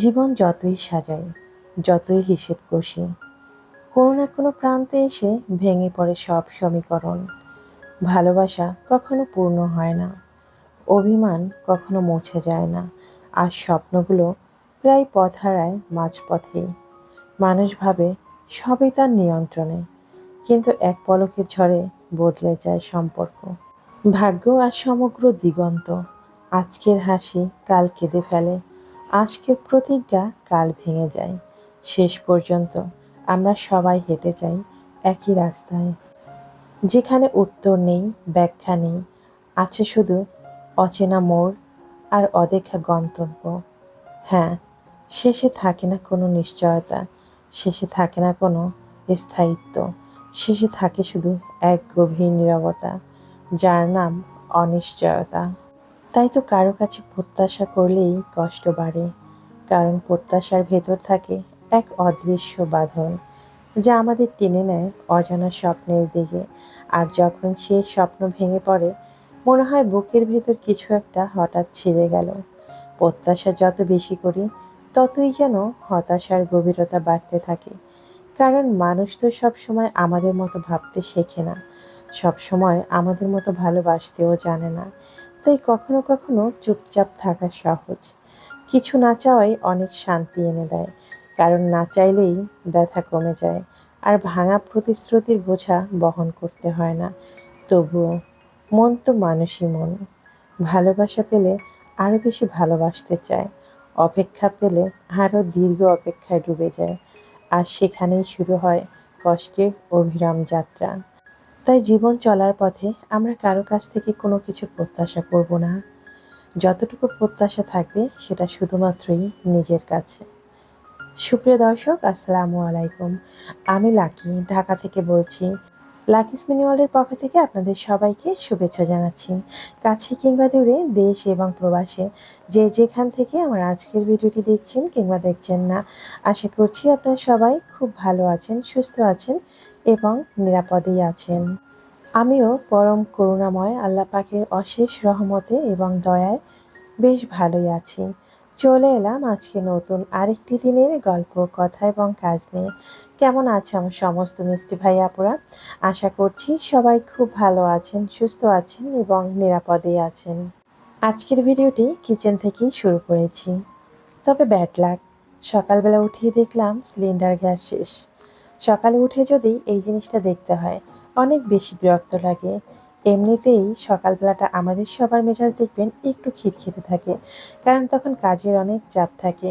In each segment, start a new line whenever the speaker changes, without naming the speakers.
জীবন যতই সাজাই, যতই হিসেব কষি, কোনো না কোনো প্রান্তে এসে ভেঙে পড়ে সব সমীকরণ। ভালোবাসা কখনো পূর্ণ হয় না, অভিমান কখনো মুছে যায় না, আর স্বপ্নগুলো প্রায় পথ হারায় মাঝপথে। মানুষ ভাবে সবই তার নিয়ন্ত্রণে, কিন্তু এক পলকের ঝড়ে বদলে যায় সম্পর্ক। ভাগ্য আর সমগ্র দিগন্ত, আজকের হাসি কাল কেঁদে ফেলে আজকের প্রতিজ্ঞা কাল ভেঙে যায়। শেষ পর্যন্ত আমরা সবাই হেঁটে যাই একই রাস্তায়। যেখানে উত্তর নেই, ব্যাখ্যা নেই, আছে শুধু অচেনা মোড় আর অদেখা গন্তব্য। হ্যাঁ শেষে থাকে না কোনো নিশ্চয়তা, শেষে থাকে না কোনো স্থায়িত্ব, শেষে থাকে শুধু এক গভীর নীরবতা, যার নাম অনিশ্চয়তা। তাই তো কারও কাছে প্রত্যাশা করলেই কষ্ট বাড়ে, কারণ প্রত্যাশার ভেতর থাকে এক অদৃশ্য বাঁধন, যা আমাদের টেনে নেয় অজানা স্বপ্নের দিকে। আর যখন সেই স্বপ্ন ভেঙে পড়ে, মনে হয় বুকের ভেতর কিছু একটা হঠাৎ ছিঁড়ে গেল। প্রত্যাশা যত বেশি করি, ততই যেন হতাশার গভীরতা বাড়তে থাকে। কারণ মানুষ তো সবসময় আমাদের মতো ভাবতে শেখে না, সবসময় আমাদের মতো ভালোবাসতেও জানে না। তাই কখনো কখনো চুপচাপ থাকা সহজ। কিছু না চাওয়াই অনেক শান্তি এনে দেয়, কারণ না চাইলেই ব্যথা কমে যায়, আর ভাঙা প্রতিশ্রুতির বোঝা বহন করতে হয় না। তবুও মন তো মানুষই মন। ভালোবাসা পেলে আরও বেশি ভালোবাসতে চায়, অপেক্ষা পেলে আরও দীর্ঘ অপেক্ষায় ডুবে যায়, আর সেখানেই শুরু হয় কষ্টের অভিরাম যাত্রা। তাই জীবন চলার পথে আমরা কারও কাছ থেকে কোনো কিছু প্রত্যাশা করব না। যতটুকু প্রত্যাশা থাকবে, সেটা শুধুমাত্রই নিজের কাছে। সুপ্রিয় দর্শক, আসসালামু আলাইকুম। আমি লাকি, ঢাকা থেকে বলছি লাকি মিনিওয়ালের পক্ষ থেকে আপনাদের সবাইকে শুভেচ্ছা জানাচ্ছি। কাছে কিংবা দূরে, দেশ এবং প্রবাসে। যে যেখান থেকে আমার আজকের ভিডিওটি দেখছেন কিংবা দেখছেন না, আশা করছি আপনারা সবাই খুব ভালো আছেন, সুস্থ আছেন এবং নিরাপদেই আছেন। আমিও পরম করুণাময় আল্লাহ পাকের অশেষ রহমতে এবং দয়ায় বেশ ভালোই আছি। চলে এলাম আজকে নতুন আরেকটি দিনের গল্প, কথা এবং কাজ নিয়ে। কেমন আছে আমার সমস্ত মিষ্টি ভাই আপুরা? আশা করছি সবাই খুব ভালো আছেন, সুস্থ আছেন এবং নিরাপদে আছেন। আজকের ভিডিওটি কিচেন থেকেই শুরু করেছি। তবে ব্যাড লাক, সকালবেলা উঠিয়ে দেখলাম সিলিন্ডার গ্যাস শেষ। সকালে উঠে যদি এই জিনিসটা দেখতে হয়, অনেক বেশি বিরক্ত লাগে। এমনিতেই সকালবেলাটা আমাদের সবার মেজাজ দেখবেন একটু খিটখিটে থাকে, কারণ তখন কাজের অনেক চাপ থাকে।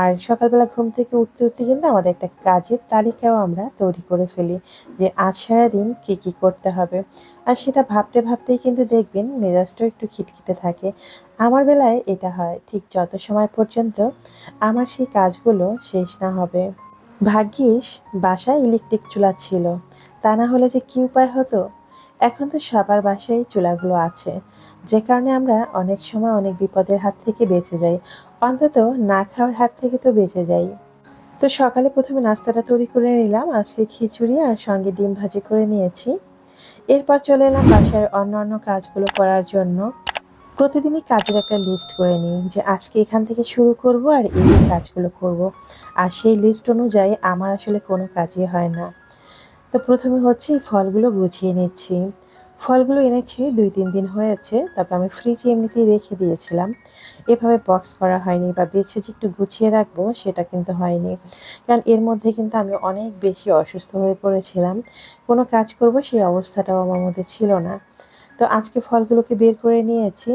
আর সকালবেলা ঘুম থেকে উঠতে উঠতে কিন্তু আমাদের একটা কাজের তালিকাও আমরা তৈরি করে ফেলি যে আজ সারাদিন কী কী করতে হবে। আর সেটা ভাবতে, ভাবতেই কিন্তু দেখবেন মেজাজটাও একটু খিটখিটে থাকে। আমার বেলায় এটা হয়, ঠিক যত সময় পর্যন্ত আমার সেই কাজগুলো শেষ না হবে। ভাগ্যিস বাসায় ইলেকট্রিক চুলা ছিল, তা না হলে যে কী উপায় হতো? এখন তো সবার বাসায় চুলাগুলো আছে। যে কারণে আমরা অনেক সময় অনেক বিপদের হাত থেকে বেঁচে যাই। অন্তত না খাওয়ার হাত থেকে তো বেঁচে যাই। তো সকালে প্রথমে নাস্তাটা তৈরি করে নিলাম, আজকে খিচুড়ি আর সঙ্গে ডিম ভাজি করে নিয়েছি। এরপর চলে এলাম বাসার অন্য অন্য কাজগুলো করার জন্য। প্রতিদিনই কাজের একটা লিস্ট করে নিই যে আজকে এখান থেকে শুরু করব আর এই কাজগুলো করব। আর সেই লিস্ট অনুযায়ী আমার আসলে কোনো কাজই হয় না। তো প্রথমে হচ্ছে এই ফলগুলো গুছিয়ে নিচ্ছি। ফলগুলো এনেছি, দুই, তিন দিন হয়েছে, তবে আমি ফ্রিজে এমনিতেই রেখে দিয়েছিলাম। এভাবে বক্স করা হয়নি বা বেছে যে একটু গুছিয়ে রাখব, সেটা কিন্তু হয়নি। কারণ এর মধ্যে কিন্তু আমি অনেক বেশি অসুস্থ হয়ে পড়েছিলাম। কোনো কাজ করব সেই অবস্থাটাও আমার মধ্যে ছিল না। তো আজকে ফলগুলোকে বের করে নিয়েছি।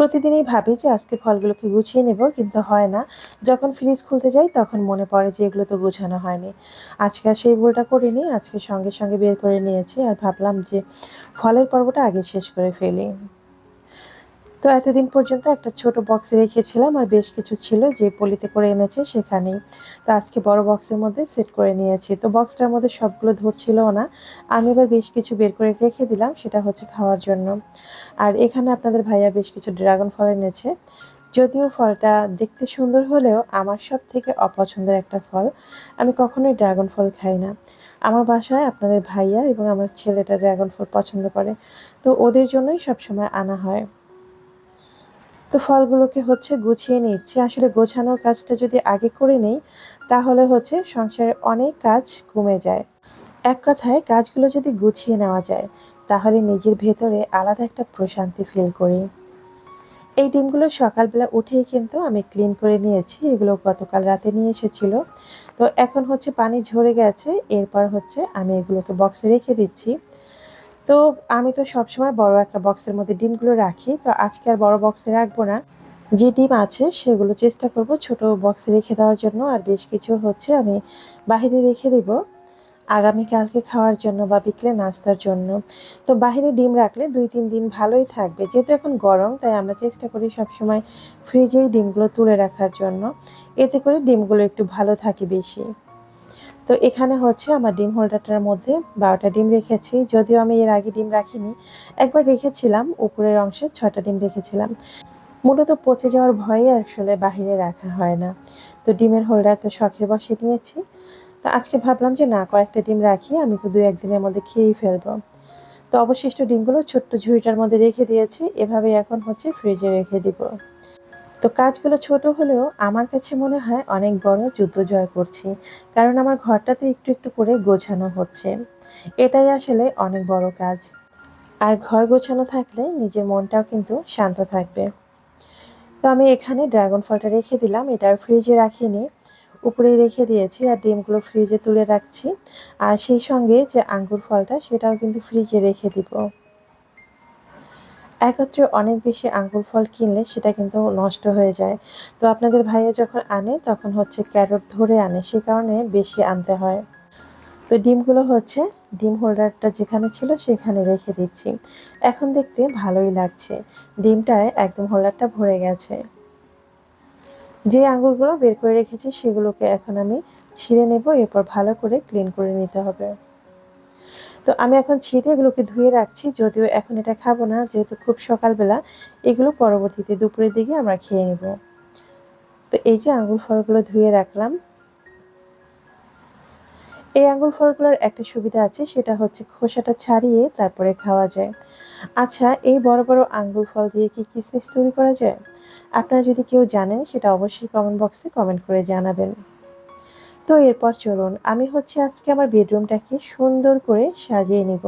প্রতিদিনই ভাবি যে আজকে ফলগুলোকে গুছিয়ে নেব, কিন্তু হয় না। যখন ফ্রিজ খুলতে যাই, তখন মনে পড়ে যে এগুলো তো গুছানো হয়নি। আজকে আর সেই ভুলটা করিনি, আজকে সঙ্গে সঙ্গে বের করে নিয়েছি। আর ভাবলাম যে ফলের পর্বটা আগে শেষ করে ফেলি। তো এতদিন পর্যন্ত একটা ছোট বক্সে রেখেছিলাম আর বেশ কিছু ছিল যে পলিতে করে এনেছে সেখানেই। তো আজকে বড় বক্সের মধ্যে সেট করে নিয়েছি। তো বক্সটার মধ্যে সবগুলো ধরছিল না। আমি এবার বেশ কিছু বের করে রেখে দিলাম, সেটা হচ্ছে খাওয়ার জন্য। আর এখানে আপনাদের ভাইয়া বেশ কিছু ড্রাগন ফল এনেছে। যদিও ফলটা দেখতে সুন্দর হলেও আমার সব থেকে অপছন্দের একটা ফল। আমি কখনোই ড্রাগন ফল খাই না। আমার বাসায় আপনাদের ভাইয়া এবং আমার ছেলেটা ড্রাগন ফল পছন্দ করে। তো ওদের জন্যই সবসময় আনা হয়। তো ফলগুলোকে হচ্ছে গুছিয়ে নিচ্ছি। আসলে গোছানোর কাজটা যদি আগে করে নেই, তাহলে হচ্ছে সংসারে অনেক কাজ কমে যায়। এক কথায়, কাজগুলো যদি গুছিয়ে নেওয়া যায়, তাহলে নিজের ভেতরে আলাদা একটা প্রশান্তি ফিল করি। এই ডিমগুলো সকালবেলা উঠেই কিন্তু আমি ক্লিন করে নিয়েছি। এগুলো গতকাল রাতে নিয়ে এসেছিল। তো এখন হচ্ছে পানি ঝরে গেছে। এরপর হচ্ছে আমি এগুলোকে বক্সে রেখে দিচ্ছি। তো আমি তো সবসময় বড় একটা বক্সের মধ্যে ডিমগুলো রাখি, তো আজকে আর বড় বক্সে রাখব না। যে ডিম আছে সেগুলো চেষ্টা করব ছোট বক্সে রেখে দেওয়ার জন্য, আর বেশ কিছু হচ্ছে আমি বাহিরে রেখে দিব। আগামীকালকে খাওয়ার জন্য বা বিকেলে নাস্তার জন্য। তো বাহিরে ডিম রাখলে দুই তিন দিন ভালোই থাকবে। যেহেতু এখন গরম, তাই আমরা চেষ্টা করি সবসময় ফ্রিজেই ডিমগুলো তুলে রাখার জন্য। এতে করে ডিমগুলো একটু ভালো থাকে বেশি। তো এখানে হচ্ছে আমার ডিম হোল্ডারটার মধ্যে বারোটা ডিম রেখেছি, যদিও আমি এর আগে ডিম রাখিনি। একবার রেখেছিলাম, উপরের অংশে ছটা ডিম রেখেছিলাম। মূলত পচে যাওয়ার ভয়ে আসলে বাহিরে রাখা হয় না। তো ডিমের হোল্ডার তো শখের বসে নিয়েছি। তো আজকে ভাবলাম যে না, কয়েকটা ডিম রাখি, আমি তো দু একদিনের মধ্যে খেয়েই ফেলব। তো অবশিষ্ট ডিমগুলো ছোট্ট ঝুড়িটার মধ্যে রেখে দিয়েছি এভাবে এখন হচ্ছে ফ্রিজে রেখে দিব। তো কাজগুলো ছোট হলেও আমার কাছে মনে হয় অনেক বড় যুদ্ধ জয় করছি, কারণ আমার ঘরটাতে একটু একটু করে গোছানো হচ্ছে। এটাই আসলে অনেক বড় কাজ। আর ঘর গোছানো থাকলে নিজের মনটাও কিন্তু শান্ত থাকবে। তো আমি এখানে ড্রাগন ফলটা রেখে দিলাম, এটা আর ফ্রিজে রাখিনি। উপরেই রেখে দিয়েছি আর ডিমগুলো ফ্রিজে তুলে রাখছি। আর সেই সঙ্গে যে আঙ্গুর ফলটা, সেটাও কিন্তু ফ্রিজে রেখে দিব। একত্রে অনেক বেশি আঙ্গুর ফল কিনলে সেটা কিন্তু নষ্ট হয়ে যায়। তো আপনাদের ভাইয়া যখন আনে, তখন হচ্ছে ক্যারট ধরে আনে, সে কারণে বেশি আনতে হয়। তো ডিমগুলো হচ্ছে, ডিম হোল্ডারটা যেখানে ছিল সেখানে রেখে দিচ্ছি। এখন দেখতে ভালোই লাগছে। ডিমটায় একদম হোল্ডারটা ভরে গেছে। যে আঙুরগুলো বের করে রেখেছি, সেগুলোকে এখন আমি ছিঁড়ে নেব, এরপর ভালো করে ক্লিন করে নিতে হবে। তো আমি এখন ছিঁড়ে এগুলোকে ধুয়ে রাখছি, যদিও এখন এটা খাব না, যেহেতু খুব সকালবেলা। এগুলো পরবর্তীতে দুপুরের দিকে আমরা খেয়ে নেব। তো এই যে আঙুর ফলগুলো ধুয়ে রাখলাম। এই আঙ্গুর ফলগুলোর একটা সুবিধা আছে, সেটা হচ্ছে খোসাটা ছাড়িয়ে তারপরে খাওয়া যায়। আচ্ছা এই বড় বড় আঙ্গুর ফল দিয়ে কি কিসমিস তৈরি করা যায়? আপনারা যদি কেউ জানেন, সেটা অবশ্যই কমেন্ট বক্সে কমেন্ট করে জানাবেন। তো এরপর চলুন, আমি হচ্ছে আজকে আমার বেডরুমটাকে সুন্দর করে সাজিয়ে নিব।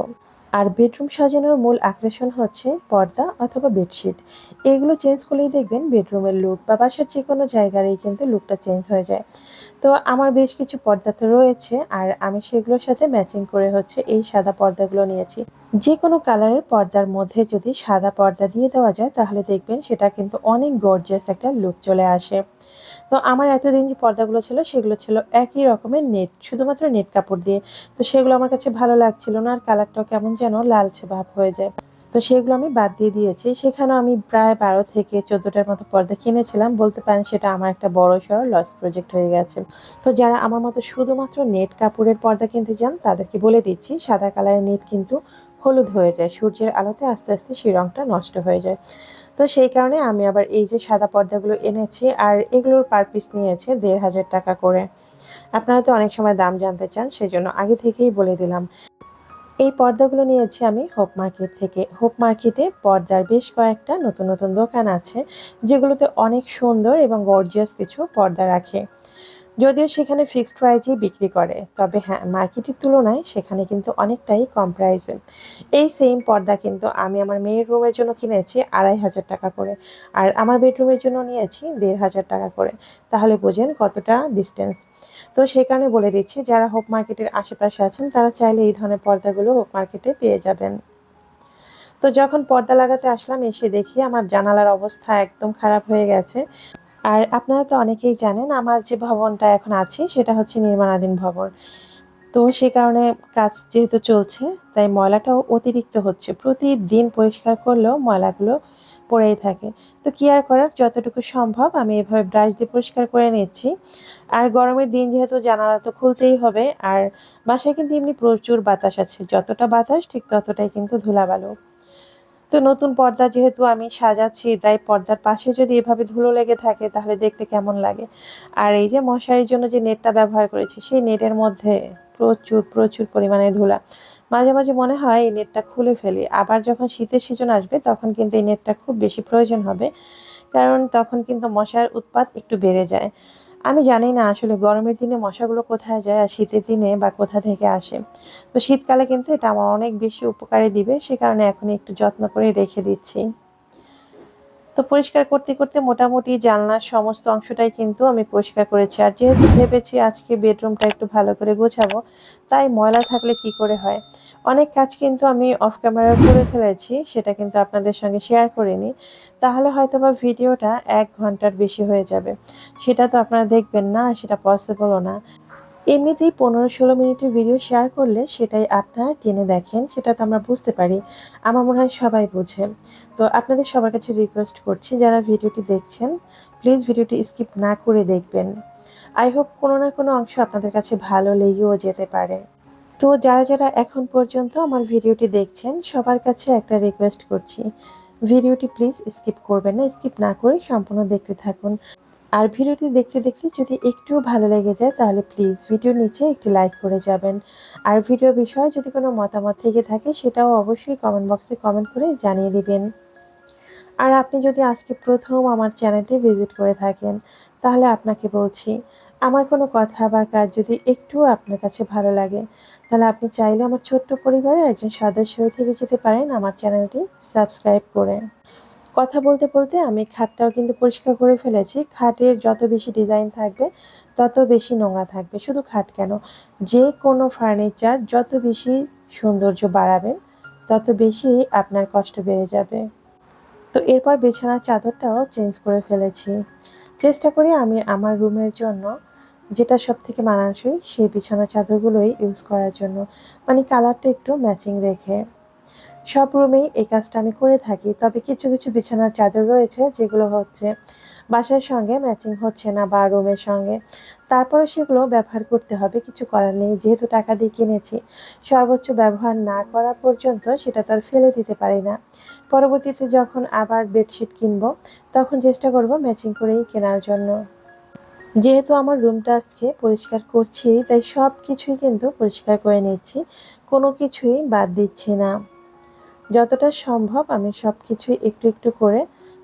আর বেডরুম সাজানোর মূল আকর্ষণ হচ্ছে পর্দা অথবা বেডশিট। এগুলো চেঞ্জ করলেই দেখবেন বেডরুমের লুক বা বাসার যে কোনো জায়গারই কিন্তু লুকটা চেঞ্জ হয়ে যায়। তো আমার বেশ কিছু পর্দা তো রয়েছে আর আমি সেগুলোর সাথে ম্যাচিং করে হচ্ছে এই সাদা পর্দাগুলো নিয়েছি। যে কোনো কালারের পর্দার মধ্যে যদি সাদা পর্দা দিয়ে দেওয়া যায় তাহলে দেখবেন সেটা কিন্তু অনেক গর্জিয়াস একটা লুক চলে আসে। তো আমার এতদিন যে পর্দাগুলো ছিল, সেগুলো ছিল একই রকমের নেট, শুধুমাত্র নেট কাপড় দিয়ে। তো সেগুলো আমার কাছে ভালো লাগছিল না, আর কালারটাও কেমন যেন লালচে ভাব হয়ে যায়। তো সেগুলো আমি বাদ দিয়ে দিয়েছি। সেখানেও আমি প্রায় বারো থেকে চোদ্দোটার মতো পর্দা কিনেছিলাম। বলতে পারেন সেটা আমার একটা বড় সড়ো লস প্রজেক্ট হয়ে গেছে। তো যারা আমার মতো শুধুমাত্র নেট কাপড়ের পর্দা কিনতে চান, তাদেরকে বলে দিচ্ছি, সাদা কালারের নেট কিন্তু হলুদ হয়ে যায়। সূর্যের আলোতে আস্তে আস্তে সেই রঙটা নষ্ট হয়ে যায়। তো সেই কারণে আমি আবার এই যে সাদা পর্দাগুলো এনেছি আর এগুলোর পার পিস নিয়েছে দেড় হাজার টাকা করে। আপনারা তো অনেক সময় দাম জানতে চান, সেজন্য আগে থেকেই বলে দিলাম। এই পর্দাগুলো নিয়েছি আমি হোপ মার্কেট থেকে। হোপ মার্কেটে পর্দার বেশ কয়েকটা নতুন নতুন দোকান আছে, যেগুলোতে অনেক সুন্দর এবং গর্জিয়াস কিছু পর্দা রাখে। যদিও সেখানে ফিক্সড প্রাইজেই বিক্রি করে, তবে হ্যাঁ মার্কেটের তুলনায় সেখানে কিন্তু অনেকটাই কম প্রাইসে এই সেম পর্দা কিন্তু আমি আমার মেয়ের রুমের জন্য কিনেছি আড়াই হাজার টাকা করে, আর আমার বেডরুমের জন্য নিয়েছি দেড় হাজার টাকা করে। তাহলে বোঝেন কতটা ডিস্টেন্স তো সেই কারণে বলে দিচ্ছি, যারা হোপ মার্কেটের আশেপাশে আছেন, তারা চাইলে এই ধরনের পর্দাগুলো হোপ মার্কেটে পেয়ে যাবেন। তো যখন পর্দা লাগাতে আসলাম, এসে দেখি আমার জানালার অবস্থা একদম খারাপ হয়ে গেছে। আর আপনারা তো অনেকেই জানেন আমার যে ভবনটা এখন আছে, সেটা হচ্ছে নির্মাণাধীন ভবন। তো সে কারণে কাজ যেহেতু চলছে, তাই ময়লাটাও অতিরিক্ত হচ্ছে। প্রতিদিন পরিষ্কার করলেও ময়লাগুলো পড়েই থাকে। তো কি আর করার? যতটুকু সম্ভব আমি এভাবে ব্রাশ দিয়ে পরিষ্কার করে নিচ্ছি। আর গরমের দিন যেহেতু জানালা তো খুলতেই হবে, আর বাসায় কিন্তু এমনি প্রচুর বাতাস আছে। যতটা বাতাস, ঠিক ততটাই কিন্তু ধুলাবালু। তো নতুন পর্দা যেহেতু আমি সাজাচ্ছি, তাই পর্দার পাশে যদি এভাবে ধুলো লেগে থাকে তাহলে দেখতে কেমন লাগে? আর এই যে মশারির জন্য যে নেটটা ব্যবহার করেছি, সেই নেটের মধ্যে প্রচুর প্রচুর পরিমাণে ধুলা। মাঝে মাঝে মনে হয় এই নেটটা খুলে ফেলি। আবার যখন শীতের সিজন আসবে তখন কিন্তু এই নেটটা খুব বেশি প্রয়োজন হবে, কারণ তখন কিন্তু মশার উৎপাত একটু বেড়ে যায়। আমি জানি না আসলে গরমের দিনে মশাগুলো কোথায় যায় আর শীতের দিনে বা কোথা থেকে আসে। তো শীতকালে কিন্তু এটা আমার অনেক বেশি উপকারে দিবে, সে কারণে এখন একটু যত্ন করে রেখে দিচ্ছি। তো পরিষ্কার করতে করতে মোটামুটি জানলার সমস্ত অংশটাই কিন্তু আমি পরিষ্কার করেছি। আর যেহেতু ভেবেছি আজকে বেডরুমটা একটু ভালো করে গোছাবো, তাই ময়লা থাকলে কি করে হয়? অনেক কাজ কিন্তু আমি অফ ক্যামেরা করে ফেলেছি, সেটা কিন্তু আপনাদের সঙ্গে শেয়ার করিনি তাহলে হয়তো বা ভিডিওটা এক ঘণ্টার বেশি হয়ে যাবে। সেটা তো আপনারা দেখবেন না, সেটা পসিবলও না। এমনিতেই পনেরো ষোলো মিনিটের ভিডিও শেয়ার করলে সেটাই আপনারা টেনে দেখেন, সেটা তো আমরা বুঝতে পারি। আমার মনে হয় সবাই বোঝে। তো আপনাদের সবার কাছে রিকোয়েস্ট করছি, যারা ভিডিওটি দেখছেন প্লিজ ভিডিওটি স্কিপ না করে দেখবেন। আই হোপ কোনো না কোনো অংশ আপনাদের কাছে ভালো লেগেও যেতে পারে। তো যারা যারা এখন পর্যন্ত আমার ভিডিওটি দেখছেন, সবার কাছে একটা রিকোয়েস্ট করছি। ভিডিওটি প্লিজ স্কিপ করবেন না স্কিপ না করে সম্পূর্ণ দেখতে থাকুন। আর ভিডিওটি দেখতে দেখতে যদি একটুও ভালো লেগে যায়, তাহলে প্লিজ ভিডিওর নিচে একটি লাইক করে যাবেন। আর ভিডিও বিষয়ে যদি কোনো মতামত থেকে থাকে, সেটাও অবশ্যই কমেন্ট বক্সে কমেন্ট করে জানিয়ে দিবেন। আর আপনি যদি আজকে প্রথম আমার চ্যানেলটি ভিজিট করে থাকেন, তাহলে আপনাকে বলছি, আমার কোনো কথা বা কাজ যদি একটুও আপনার কাছে ভালো লাগে, তাহলে আপনি চাইলে আমার ছোট্ট পরিবারের একজন সদস্য হয়ে থেকে যেতে পারেন আমার চ্যানেলটি সাবস্ক্রাইব করে। কথা বলতে বলতে আমি খাটটাও কিন্তু পরিষ্কার করে ফেলেছি। খাটের যত বেশি ডিজাইন থাকবে, তত বেশি নোংরা থাকবে। শুধু খাট কেন? যে কোনো ফার্নিচার যত বেশি সৌন্দর্য বাড়াবেন, তত বেশি আপনার কষ্ট বেড়ে যাবে। তো এরপর বিছানার চাদরটাও চেঞ্জ করে ফেলেছি। চেষ্টা করি আমি আমার রুমের জন্য, যেটা সব থেকে মানানসই, সেই বিছানার চাদরগুলোই ইউজ করার জন্য। মানে কালারটা একটু ম্যাচিং রেখে সব রুমেই এই কাজটা আমি করে থাকি। তবে কিছু কিছু বিছানার চাদর রয়েছে, যেগুলো হচ্ছে বাসার সঙ্গে ম্যাচিং হচ্ছে না বা রুমের সঙ্গে। তারপরে সেগুলো ব্যবহার করতে হবে, কিছু করার নেই। যেহেতু টাকা দিয়ে কিনেছি, সর্বোচ্চ ব্যবহার না করা পর্যন্ত সেটা তো আর ফেলে দিতে পারি না। পরবর্তীতে যখন আবার বেডশিট কিনবো, তখন চেষ্টা করব ম্যাচিং করেই কেনার জন্য। যেহেতু আমার রুমটা আজকে পরিষ্কার করছি, তাই সব কিছুই কিন্তু পরিষ্কার করে নিচ্ছি। কোনো কিছুই বাদ দিচ্ছি না। যতটা সম্ভব আমি সব কিছুই একটু একটু করে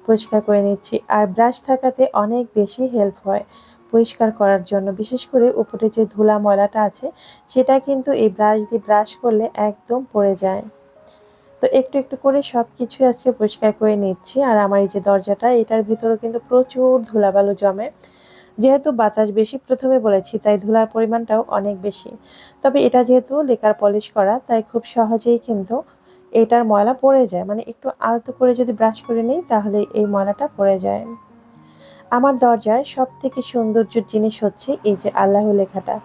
পরিষ্কার করে নিচ্ছি। আর ব্রাশ থাকাতে অনেক বেশি হেল্প হয় পরিষ্কার করার জন্য। বিশেষ করে উপরে যে ধুলা ময়লাটা আছে, সেটা কিন্তু এই ব্রাশ দিয়ে ব্রাশ করলে একদম পড়ে যায়। তো একটু একটু করে সব কিছুই আজকে পরিষ্কার করে নিচ্ছি। আর আমার এই যে দরজাটা, এটার ভিতরেও কিন্তু প্রচুর ধুলাবালু জমে। যেহেতু বাতাস বেশি প্রথমে বলেছি, তাই ধুলার পরিমাণটাও অনেক বেশি। তবে এটা যেহেতু লেকার পলিশ করা, তাই খুব সহজেই কিন্তু এটার ময়লা পড়ে যায়। মানে একটু আলতো করে যদি ব্রাশ করে নিই, তাহলে এই ময়লাটা পড়ে যায়। আমার দরজায় সব থেকে সৌন্দর্য জিনিস হচ্ছে এই যে আল্লাহ লেখাটা।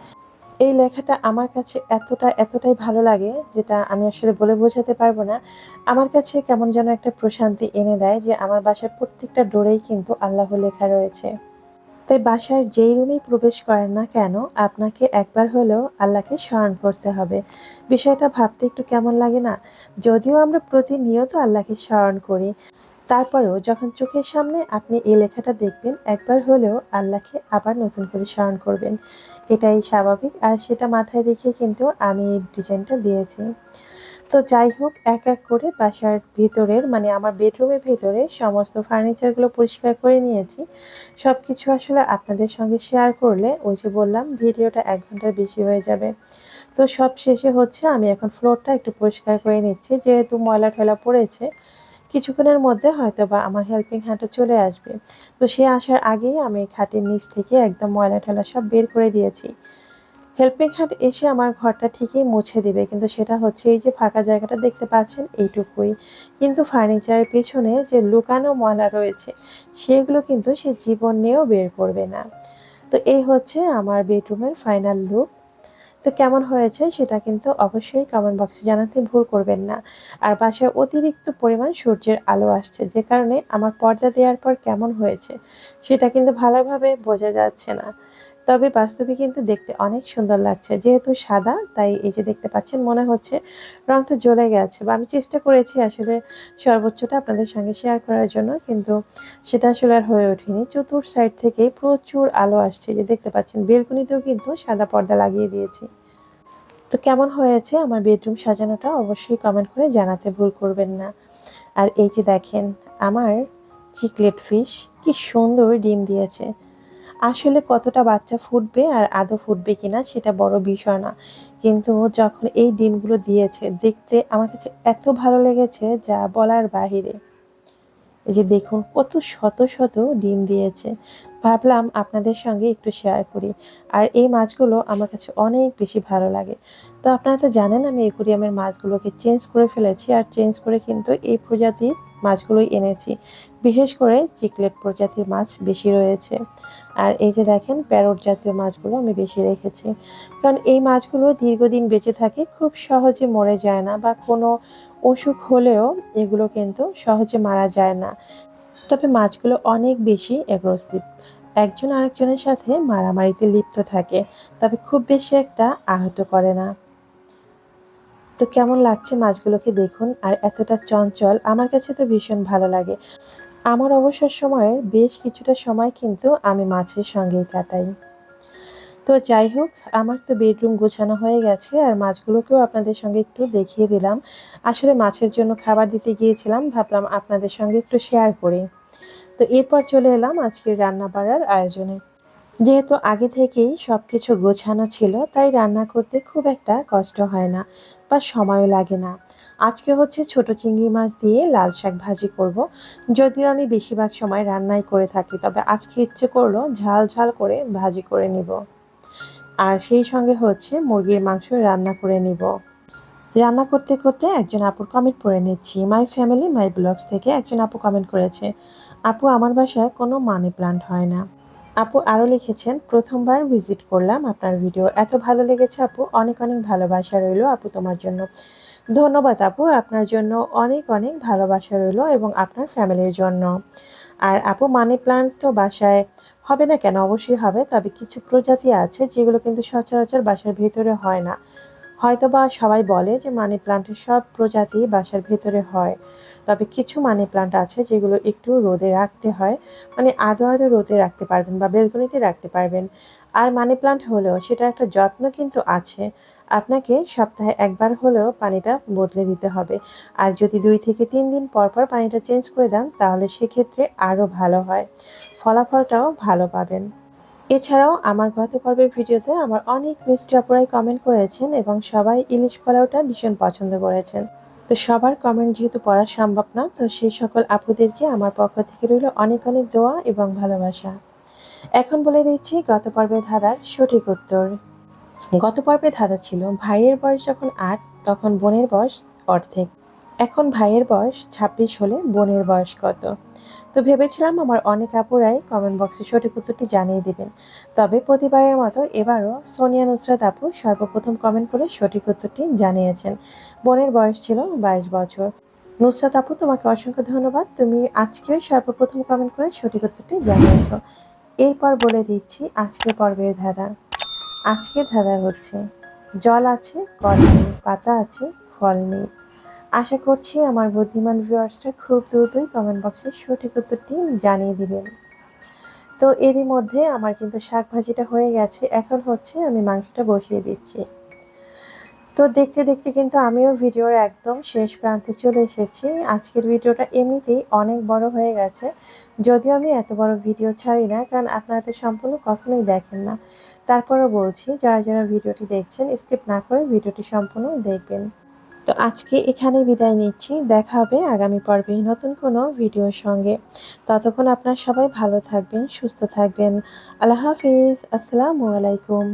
এই লেখাটা আমার কাছে এতটা, এতটাই ভালো লাগে যেটা আমি আসলে বলে বোঝাতে পারব না। আমার কাছে কেমন যেন একটা প্রশান্তি এনে দেয় যে আমার বাসার প্রত্যেকটা ডোরেই কিন্তু আল্লাহ লেখা রয়েছে। তাই বাসার যেই রুমেই প্রবেশ করেন না কেন, আপনাকে একবার হলেও আল্লাহকে স্মরণ করতে হবে। বিষয়টা ভাবতে একটু কেমন লাগে না? যদিও আমরা প্রতিনিয়ত আল্লাহকে স্মরণ করি। তারপরেও যখন চোখের সামনে আপনি এই লেখাটা দেখবেন, একবার হলেও আল্লাহকে আবার নতুন করে স্মরণ করবেন। এটাই স্বাভাবিক, আর সেটা মাথায় রেখে কিন্তু আমি এই ডিজাইনটা দিয়েছি। তো যাই হোক, এক এক করে বাসার ভিতরের মানে আমার বেডরুমের ভিতরে সমস্ত ফার্নিচারগুলো পরিষ্কার করে নিয়েছি। সব কিছু আসলে আপনাদের সঙ্গে শেয়ার করলে, ওই যে বললাম, ভিডিওটা এক ঘণ্টার বেশি হয়ে যাবে। তো সব শেষে হচ্ছে, আমি এখন ফ্লোরটা একটু পরিষ্কার করে নিচ্ছি। যেহেতু ময়লা ঠেলা পড়েছে, কিছুক্ষণের মধ্যে হয়তো বা আমার হেল্পিং হ্যান্ডটা চলে আসবে। তো সে আসার আগেই আমি খাটের নিচ থেকে একদম ময়লা ঠেলা সব বের করে দিয়েছি। হেল্পিং হ্যান্ড এসে আমার ঘরটা ঠিকই মুছে দিবে, কিন্তু সেটা হচ্ছে এই যে ফাঁকা জায়গাটা দেখতে পাচ্ছেন এইটুকুই। কিন্তু ফার্নিচারের পেছনে যে লুকানো ময়লা রয়েছে, সেগুলো কিন্তু সে জীবন নিয়েও বের করবে না। তো এই হচ্ছে আমার বেডরুমের ফাইনাল লুক তো কেমন হয়েছে সেটা কিন্তু অবশ্যই কমেন্ট বক্সে জানাতে ভুল করবেন না। আর বাসায় অতিরিক্ত পরিমাণ সূর্যের আলো আসছে, যে কারণে আমার পর্দা দেওয়ার পর কেমন হয়েছে, সেটা কিন্তু ভালোভাবে বোঝা যাচ্ছে না। তবে বাস্তবে কিন্তু দেখতে অনেক সুন্দর লাগছে। যেহেতু সাদা, তাই এই যে দেখতে পাচ্ছেন, মনে হচ্ছে রংটা জ্বলে গেছে। বা আমি চেষ্টা করেছি আসলে সর্বোচ্চটা আপনাদের সঙ্গে শেয়ার করার জন্য, কিন্তু সেটা আসলে আর হয়ে ওঠেনি। চতুর সাইড থেকে প্রচুর আলো আসছে। যে দেখতে পাচ্ছেন, বেলকুনিতেও কিন্তু সাদা পর্দা লাগিয়ে দিয়েছি। তো কেমন হয়েছে আমার বেডরুম সাজানোটা অবশ্যই কমেন্ট করে জানাতে ভুল করবেন না। আর এই যে দেখেন, আমার চিকলেট ফিশ কি সুন্দর ডিম দিয়েছে। আসলে কতটা বাচ্চা ফুটবে আর আদৌ ফুটবে কিনা সেটা বড় বিষয় না। কিন্তু যখন এই ডিমগুলো দিয়েছে, দেখতে আমার কাছে এত ভালো লেগেছে যা বলার বাহিরে। এই যে দেখুন, কত শত শত ডিম দিয়েছে। ভাবলাম আপনাদের সঙ্গে একটু শেয়ার করি। আর এই মাছগুলো আমার কাছে অনেক বেশি ভালো লাগে। তো আপনারা তো জানেন আমি একুরিয়ামের মাছগুলোকে চেঞ্জ করে ফেলেছি। আর চেঞ্জ করে কিন্তু এই প্রজাতির মাছগুলোই এনেছি। বিশেষ করে চিকলেট প্রজাতির মাছ বেশি রয়েছে। আর এই যে দেখেন, প্যারট জাতীয় মাছগুলো আমি বেশি রেখেছি। কারণ এই মাছগুলো দীর্ঘদিন বেঁচে থাকে, খুব সহজে মরে যায় না বা কোনো অসুখ হলেও এগুলো কিন্তু সহজে মারা যায় না। তবে মাছগুলো অনেক বেশি অ্যাগ্রেসিভ একজন আরেকজনের সাথে মারামারিতে লিপ্ত থাকে, তবে খুব বেশি একটা আহত করে না। তো কেমন লাগছে মাছগুলোকে দেখুন? আর এতটা চঞ্চল, আমার কাছে তো ভীষণ ভালো লাগে। আমার অবসর সময়ের বেশ কিছুটা সময় কিন্তু আমি মাছের সঙ্গেই কাটাই। তো যাই হোক, আমার তো বেডরুম গোছানো হয়ে গেছে, আর মাছগুলোকেও আপনাদের সঙ্গে একটু দেখিয়ে দিলাম। আসলে মাছের জন্য খাবার দিতে গিয়েছিলাম, ভাবলাম আপনাদের সঙ্গে একটু শেয়ার করি। তো এরপর চলে এলাম আজকের রান্না বাড়ার আয়োজনে। যেহেতু আগে থেকেই সব কিছু গোছানো ছিল, তাই রান্না করতে খুব একটা কষ্ট হয় না। বা সময়ও লাগে না। আজকে হচ্ছে ছোট চিংড়ি মাছ দিয়ে লাল শাক ভাজি করব। যদিও আমি বেশিরভাগ সময় রান্নাই করে থাকি, তবে আজকে ইচ্ছে করল ঝাল ঝাল করে ভাজি করে নিব। আর সেই সঙ্গে হচ্ছে মুরগির মাংস রান্না করে নিব। রান্না করতে করতে একজন আপুর কমেন্ট পড়ে নিচ্ছি। মাই ফ্যামিলি মাই ব্লগস থেকে একজন আপু কমেন্ট করেছে, আপু, আমার বাসায় কোনো মানি প্লান্ট হয় না। আপু আরও লিখেছেন, প্রথমবার ভিজিট করলাম, আপনার ভিডিও এত ভালো লেগেছে আপু, অনেক অনেক ভালোবাসা রইল আপু তোমার জন্য। ধন্যবাদ আপু, আপনার জন্য অনেক অনেক ভালোবাসা রইল এবং আপনার ফ্যামিলির জন্য। আর আপু মানি প্লান্ট তো বাসায় হবে না কেন? অবশ্যই হবে, তবে কিছু প্রজাতি আছে যেগুলো কিন্তু সচরাচর বাসার ভেতরে হয় না। হয়তো বা সবাই বলে যে মানি প্লান্টের সব প্রজাতি বাসার ভেতরে হয়। তবে কিছু মানি প্লান্ট আছে যেগুলো একটু রোদে রাখতে হয়। মানে আদো আদো রোদে রাখতে পারবেন বা বেলকনিতে রাখতে পারবেন। আর মানি প্লান্ট হলেও সেটা একটা যত্ন কিন্তু আছে। আপনাকে সপ্তাহে একবার হলেও পানিটা বদলে দিতে হবে। আর যদি দুই থেকে তিন দিন পর পর পানিটা চেঞ্জ করে দেন, তাহলে সেক্ষেত্রে আরও ভালো হয়। ফলাফলটাও ভালো পাবেন। এছাড়াও আমার গত পর্বের ভিডিওতে আমার অনেক মিষ্টি অপরাই কমেন্ট করেছেন এবং সবাই ইলিশ পোলাওটা ভীষণ পছন্দ করেছেন। তো সবার কমেন্ট যেহেতু পড়া সম্ভব না, তো সেই সকল আপুদেরকে আমার পক্ষ থেকে রইল অনেক অনেক দোয়া এবং ভালোবাসা। এখন বলে দিচ্ছি, গত পর্বে ধাঁধার সঠিক উত্তর। গত পর্বে ধাঁধা ছিল, ভাইয়ের বয়স যখন আট, তখন বোনের বয়স অর্ধেক। এখন ভাইয়ের বয়স ছাব্বিশ হলে বোনের বয়স কত? তো ভেবেছিলাম আমার অনেক আপুরাই কমেন্ট বক্সে সঠিক উত্তরটি জানিয়ে দেবেন। তবে প্রতিবারের মতো এবারও সোনিয়া নুসরাত আপু সর্বপ্রথম কমেন্ট করে সঠিক উত্তরটি জানিয়েছেন। বোনের বয়স ছিল বাইশ বছর। নুসরাত আপু, তোমাকে অসংখ্য ধন্যবাদ। তুমি আজকেও সর্বপ্রথম কমেন্ট করে সঠিক উত্তরটি জানিয়েছ। এরপর বলে দিচ্ছি, আজকে পর্বের ধাঁধা। আজকের ধাঁধা হচ্ছে, জল আছে, কল নেই, পাতা আছে, ফল নেই। আশা করছি আমার বুদ্ধিমান ভিউয়ার্সরা খুব দ্রুতই কমেন্ট বক্সে সঠিক উত্তরটি জানিয়ে দিবেন। তো এরই মধ্যে আমার কিন্তু শাক ভাজিটা হয়ে গেছে, এখন হচ্ছে আমি মাংসটা বসিয়ে দিচ্ছি। তো দেখতে দেখতে কিন্তু আমিও ভিডিওর একদম শেষ প্রান্তে চলে এসেছি। আজকের ভিডিওটা এমনিতেই অনেক বড় হয়ে গেছে, যদিও আমি এত বড় ভিডিও ছাড়ি না, কারণ আপনারা তো সম্পূর্ণ কখনোই দেখেন না। তারপরও বলছি, যারা যারা ভিডিওটি দেখছেন, স্কিপ না করে ভিডিওটি সম্পূর্ণ দেখবেন। তো আজকে এখানে বিদায় নিচ্ছি। দেখা হবে আগামী পর্বে নতুন কোনো ভিডিওর সঙ্গে। ততক্ষণ আপনার সবাই ভালো থাকবেন, সুস্থ থাকবেন। আল্লাহ হাফিজ। আসসালামু আলাইকুম।